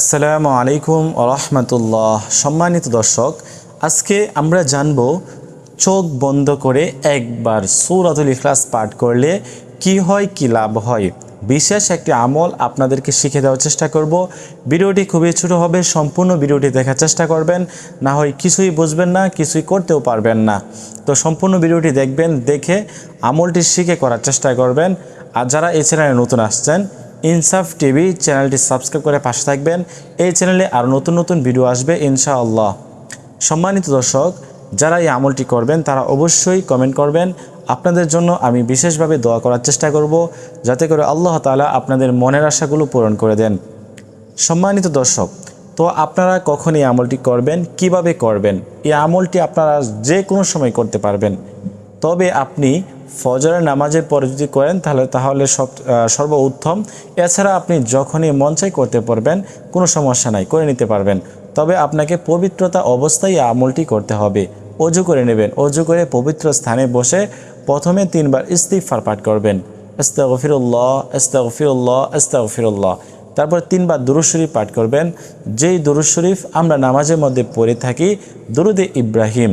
আসসালামু আলাইকুম রহমতুল্লাহ। সম্মানিত দর্শক, আজকে আমরা জানব চোখ বন্ধ করে একবার সূরাতুল ইখলাস পাঠ করলে কি হয়, কি লাভ হয়। বিশেষ একটি আমল আপনাদেরকে শিখে দেওয়ার চেষ্টা করব। ভিডিওটি খুবই ছোট হবে, সম্পূর্ণ ভিডিওটি দেখার চেষ্টা করবেন। না হয় কিছুই বুঝবেন না, কিছুই করতেও পারবেন না। তো সম্পূর্ণ ভিডিওটি দেখবেন, দেখে আমলটি শিখে করার চেষ্টা করবেন। আর যারা চ্যানেলে নতুন আসছেন ইনসাফ টিভি চ্যানেলটি সাবস্ক্রাইব করে পাশে থাকবেন। এই চ্যানেলে আরও নতুন নতুন ভিডিও আসবে, ইনশাআল্লাহ। সম্মানিত দর্শক, যারা এই আমলটি করবেন, তারা অবশ্যই কমেন্ট করবেন। আপনাদের জন্য আমি বিশেষভাবে দোয়া করার চেষ্টা করব, যাতে করে আল্লাহ তাআলা আপনাদের মনের আশাগুলো পূরণ করে দেন। সম্মানিত দর্শক, তো আপনারা কখন এই আমলটি করবেন, কীভাবে করবেন? এই আমলটি আপনারা যে কোনো সময় করতে পারবেন। তবে আপনি ফজরের নামাজের পরে যদি করেন, তাহলে তাহলে সব সর্ব উত্তম এছাড়া আপনি যখনই মন করতে পারবেন, কোনো সমস্যা নাই, করে নিতে পারবেন। তবে আপনাকে পবিত্রতা অবস্থায় আমলটি করতে হবে। অজু করে নেবেন। অজু করে পবিত্র স্থানে বসে প্রথমে তিনবার ইস্তিগফার পাঠ করবেন। আস্তাগফিরুল্লাহ আস্তাগফিরুল্লাহ আস্তাগফিরুল্লাহ তারপর তিনবার দুরুদ শরীফ পাঠ করবেন। যেই দুরুদ শরীফ আমরা নামাজের মধ্যে পড়ে থাকি, দুরুদে ইব্রাহিম।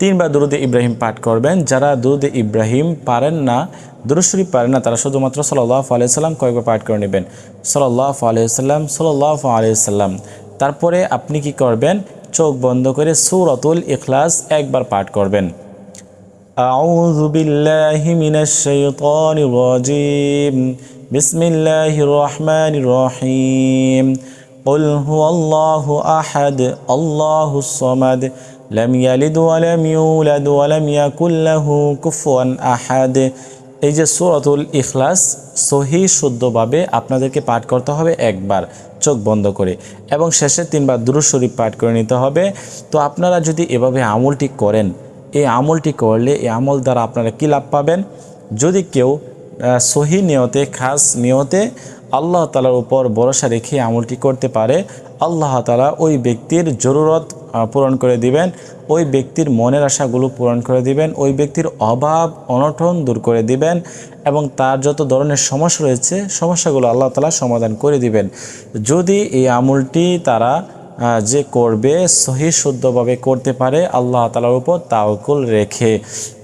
তিনবার দুরুদে ইব্রাহিম পাঠ করবেন যারা দুরুদে ইব্রাহিম পারেন না দুরুদ শরীফ পারেন না তারা শুধুমাত্র সাল্লাহ আলাইসাল্লাম কয়েকবার পাঠ করে নেবেন সাল্লাহ আলাইসাল্লাম সাল্লাহ আলাইসাল্লাম তারপরে আপনি কি করবেন চোখ বন্ধ করে সুরতুল ইখলাস একবার পাঠ করবেন أعوذ بالله من الشيطان الرجيم بسم الله الرحمن الرحيم قل هو الله أحد الله الصمد لم يلد ولم يولد ولم يكن له كفوا احد এই যে সূরাতুল ইখলাস, সহি শুদ্ধভাবে আপনাদেরকে পাঠ করতে হবে একবার, চোখ বন্ধ করে, এবং শেষে তিনবার দুরুজ শরীফ পাঠ করে নিতে হবে। তো আপনারা যদি এভাবে আমলটি করেন, এই আমলটি করলে এই আমল দ্বারা আপনারা কী লাভ পাবেন? যদি কেউ সহি নিয়তে, খাস নিয়তে আল্লাহ তালার উপর ভরসা রেখে আমলটি করতে পারে, আল্লাহ তালা ওই ব্যক্তির জরুরত পূরণ করে দিবেন, ওই ব্যক্তির মনের আশাগুলো পূরণ করে দিবেন, ওই ব্যক্তির অভাব, অনটন দূর করে দিবেন এবং তার যত ধরনের সমস্যা রয়েছে, সমস্যাগুলো আল্লাহ তালা সমাধান করে দিবেন। যদি এই আমলটি তারা যে করবে, সহি শুদ্ধভাবে করতে পারে, আল্লাহ তালার উপর তাওকুল রেখে।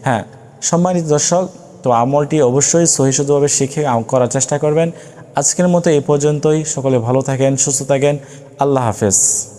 হ্যাঁ সম্মানিত দর্শক, তো আমলটি অবশ্যই সহিশুদ্ধভাবে শিখে করার চেষ্টা করবেন। আজকের মতো এ পর্যন্তই। সকলে ভালো থাকেন সুস্থ থাকেন। আল্লাহ হাফেজ।